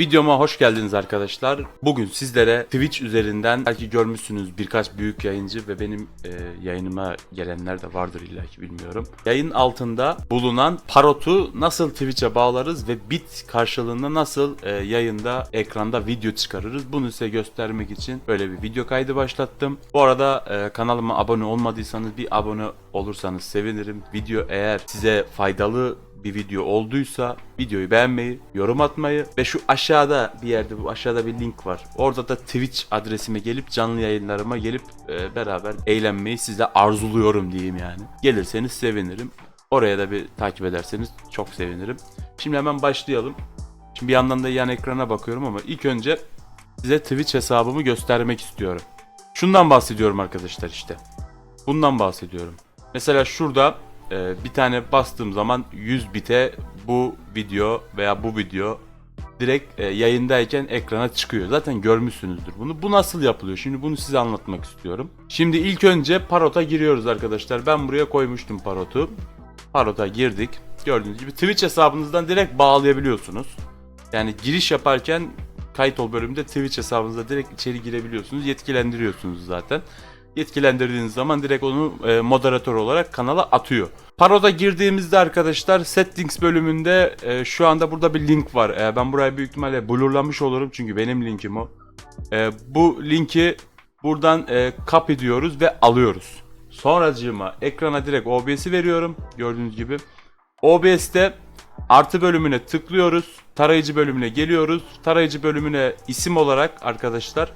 Videoma hoş geldiniz arkadaşlar. Bugün sizlere Twitch üzerinden belki görmüşsünüz birkaç büyük yayıncı ve benim e, yayınıma gelenler de vardır illaki bilmiyorum. Yayın altında bulunan parotu nasıl Twitch'e bağlarız ve bit karşılığında nasıl e, yayında ekranda video çıkarırız bunu size göstermek için böyle bir video kaydı başlattım. Bu arada e, kanalıma abone olmadıysanız bir abone olursanız sevinirim. Video eğer size faydalı bir video olduysa videoyu beğenmeyi, yorum atmayı ve şu aşağıda bir yerde bu aşağıda bir link var. Orada da Twitch adresime gelip canlı yayınlarıma gelip e, beraber eğlenmeyi size arzuluyorum diyeyim yani. Gelirseniz sevinirim. Oraya da bir takip ederseniz çok sevinirim. Şimdi hemen başlayalım. Şimdi bir yandan da yan ekrana bakıyorum ama ilk önce size Twitch hesabımı göstermek istiyorum. Şundan bahsediyorum arkadaşlar işte. Bundan bahsediyorum. Mesela şurada e, bir tane bastığım zaman 100 bite bu video veya bu video direkt e, yayındayken ekrana çıkıyor. Zaten görmüşsünüzdür bunu. Bu nasıl yapılıyor? Şimdi bunu size anlatmak istiyorum. Şimdi ilk önce Parot'a giriyoruz arkadaşlar. Ben buraya koymuştum Parot'u. Parot'a girdik. Gördüğünüz gibi Twitch hesabınızdan direkt bağlayabiliyorsunuz. Yani giriş yaparken kayıt ol bölümünde Twitch hesabınıza direkt içeri girebiliyorsunuz. Yetkilendiriyorsunuz zaten. Yetkilendirdiğiniz zaman direkt onu e, moderatör olarak kanala atıyor. Paroda girdiğimizde arkadaşlar settings bölümünde e, şu anda burada bir link var. E, ben burayı büyük ihtimalle blurlamış olurum çünkü benim linkim o. E, bu linki buradan e, copy diyoruz ve alıyoruz. Sonracığıma ekrana direkt OBS'i veriyorum. Gördüğünüz gibi. OBS'te artı bölümüne tıklıyoruz. Tarayıcı bölümüne geliyoruz. Tarayıcı bölümüne isim olarak arkadaşlar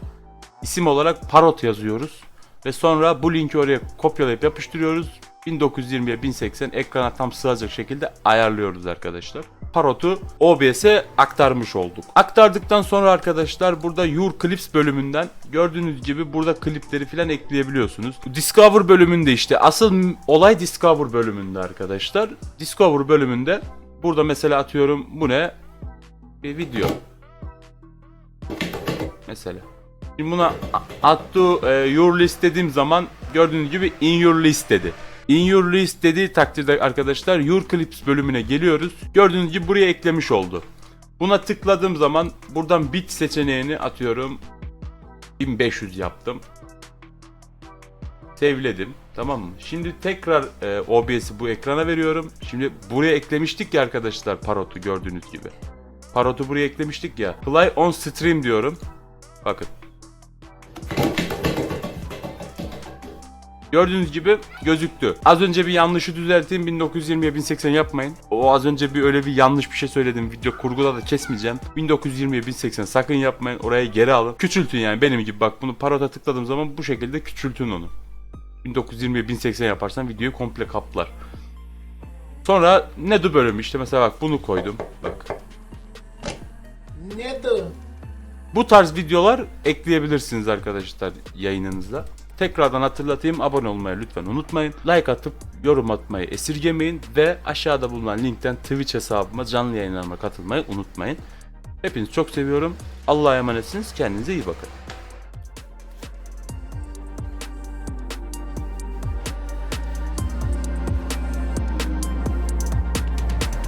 isim olarak parot yazıyoruz. Ve sonra bu linki oraya kopyalayıp yapıştırıyoruz. 1920'ye 1080 ekrana tam sığacak şekilde ayarlıyoruz arkadaşlar. Parot'u OBS'e aktarmış olduk. Aktardıktan sonra arkadaşlar burada Your Clips bölümünden gördüğünüz gibi burada klipleri falan ekleyebiliyorsunuz. Discover bölümünde işte asıl olay Discover bölümünde arkadaşlar. Discover bölümünde burada mesela atıyorum bu ne? Bir video. Mesela. Şimdi buna add to e, your list dediğim zaman gördüğünüz gibi in your list dedi. In your list dediği takdirde arkadaşlar your clips bölümüne geliyoruz. Gördüğünüz gibi buraya eklemiş oldu. Buna tıkladığım zaman buradan bit seçeneğini atıyorum 1500 yaptım. Sevledim. Tamam mı? Şimdi tekrar e, OBS'i bu ekrana veriyorum. Şimdi buraya eklemiştik ya arkadaşlar parotu gördüğünüz gibi. Parotu buraya eklemiştik ya. Play on stream diyorum. Bakın. Gördüğünüz gibi gözüktü. Az önce bir yanlışı düzelteyim 1920'ye 1080 yapmayın. O az önce bir öyle bir yanlış bir şey söyledim. Video kurguda da kesmeyeceğim. 1920'ye 1080 sakın yapmayın. Oraya geri alın. Küçültün yani benim gibi bak bunu parota tıkladığım zaman bu şekilde küçültün onu. 1920'ye 1080 yaparsan videoyu komple kaplar. Sonra ne du bölümü işte mesela bak bunu koydum. Bak. Ne bu? Bu tarz videolar ekleyebilirsiniz arkadaşlar yayınınızda. Tekrardan hatırlatayım abone olmayı lütfen unutmayın. Like atıp yorum atmayı esirgemeyin ve aşağıda bulunan linkten Twitch hesabıma canlı yayınlarıma katılmayı unutmayın. Hepinizi çok seviyorum. Allah'a emanetsiniz. Kendinize iyi bakın.